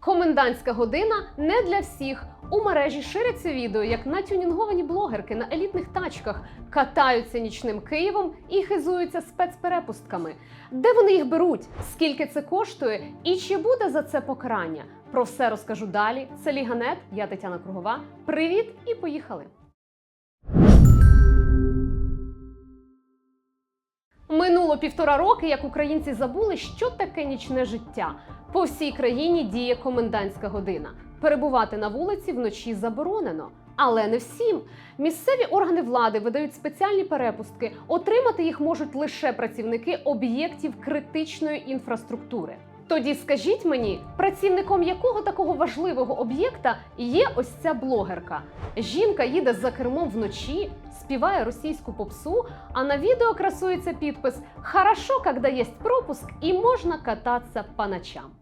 Комендантська година не для всіх. У мережі шириться відео, як натюнінговані блогерки на елітних тачках катаються нічним Києвом і хизуються спецперепустками. Де вони їх беруть? Скільки це коштує? І чи буде за це покарання? Про все розкажу далі. Це Ліганет, я Тетяна Кругова. Привіт і поїхали! Минуло півтора роки, як українці забули, що таке нічне життя. По всій країні діє комендантська година. Перебувати на вулиці вночі заборонено. Але не всім. Місцеві органи влади видають спеціальні перепустки. Отримати їх можуть лише працівники об'єктів критичної інфраструктури. Тоді скажіть мені, працівником якого такого важливого об'єкта є ось ця блогерка? Жінка їде за кермом вночі, співає російську попсу, а на відео красується підпис «Хорошо, когда есть пропуск і можна кататися по ночам».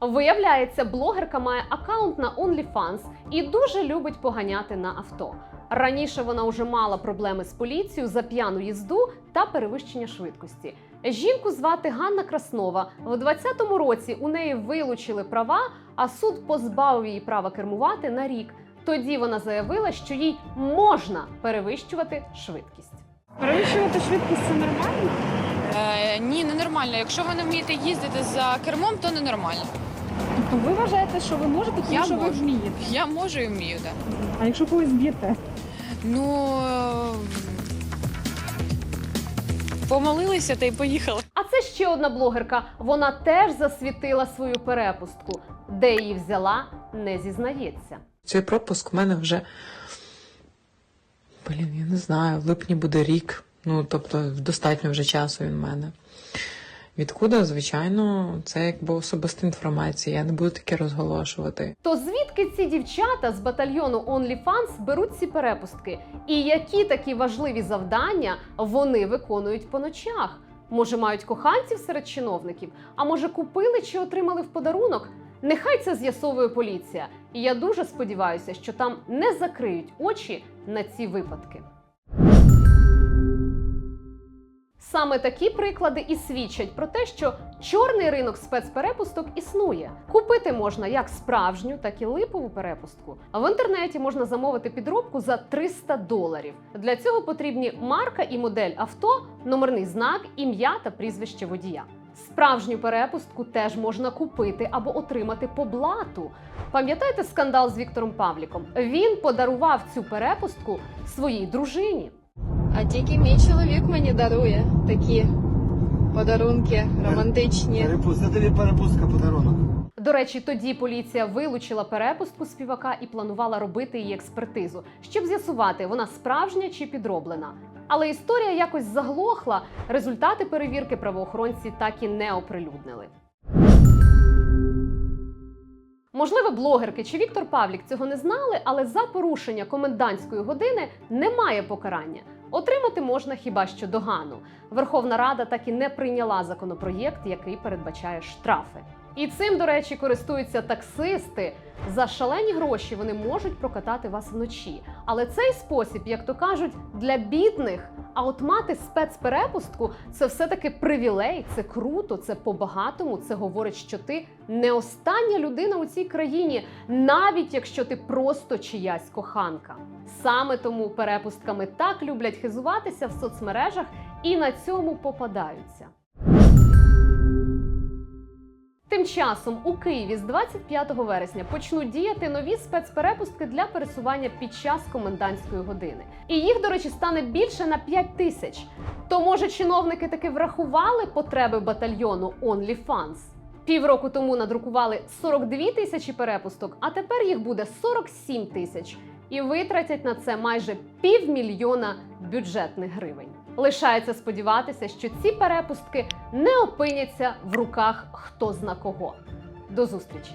Виявляється, блогерка має аккаунт на OnlyFans і дуже любить поганяти на авто. Раніше вона вже мала проблеми з поліцією за п'яну їзду та перевищення швидкості. Жінку звати Ганна Краснова. В 20-му році у неї вилучили права, а суд позбавив її права кермувати на рік. Тоді вона заявила, що їй можна перевищувати швидкість. Перевищувати швидкість це нормально? Е, ні, ненормально. Якщо ви не вмієте їздити за кермом, то ненормально. Тобто ви вважаєте, що ви можете, тому Я що ви можу. вмієте. Я можу і вмію, так. А якщо когось б'єте? Ну е, помолилися та й поїхали. Це ще одна блогерка. Вона теж засвітила свою перепустку. Де її взяла, не зізнається. Цей пропуск в мене вже. Блін, я не знаю, в липні буде рік. Ну, тобто, достатньо вже часу він в мене. Відкуда, звичайно, це якби особиста інформація. Я не буду таке розголошувати. То звідки ці дівчата з батальйону OnlyFans беруть ці перепустки? І які такі важливі завдання вони виконують по ночах? Може, мають коханців серед чиновників? А може, купили чи отримали в подарунок? Нехай це з'ясовує поліція. І я дуже сподіваюся, що там не закриють очі на ці випадки. Саме такі приклади і свідчать про те, що чорний ринок спецперепусток існує. Купити можна як справжню, так і липову перепустку. А в інтернеті можна замовити підробку за 300 доларів. Для цього потрібні марка і модель авто, номерний знак, ім'я та прізвище водія. Справжню перепустку теж можна купити або отримати по блату. Пам'ятаєте скандал з Віктором Павліком? Він подарував цю перепустку своїй дружині. А тільки мій чоловік мені дарує такі подарунки романтичні. Перепустка, це тобі перепустка подарунок. До речі, тоді поліція вилучила перепустку співака і планувала робити її експертизу, щоб з'ясувати, вона справжня чи підроблена. Але історія якось заглохла. Результати перевірки правоохоронці так і не оприлюднили. Можливо, блогерки чи Віктор Павлік цього не знали, але за порушення комендантської години немає покарання. Отримати можна хіба що догану. Верховна Рада так і не прийняла законопроєкт, який передбачає штрафи. І цим, до речі, користуються таксисти. За шалені гроші вони можуть прокатати вас вночі. Але цей спосіб, як то кажуть, для бідних. А от мати спецперепустку це все-таки привілей, це круто, це по-багатому. Це говорить, що ти не остання людина у цій країні, навіть якщо ти просто чиясь коханка. Саме тому перепустками так люблять хизуватися в соцмережах і на цьому попадаються. Часом у Києві з 25 вересня почнуть діяти нові спецперепустки для пересування під час комендантської години. І їх, до речі, стане більше на 5 тисяч. То може чиновники таки врахували потреби батальйону OnlyFans? Півроку тому надрукували 42 тисячі перепусток, а тепер їх буде 47 тисяч. І витратять на це майже півмільйона бюджетних гривень. Лишається сподіватися, що ці перепустки не опиняться в руках хто зна кого. До зустрічі!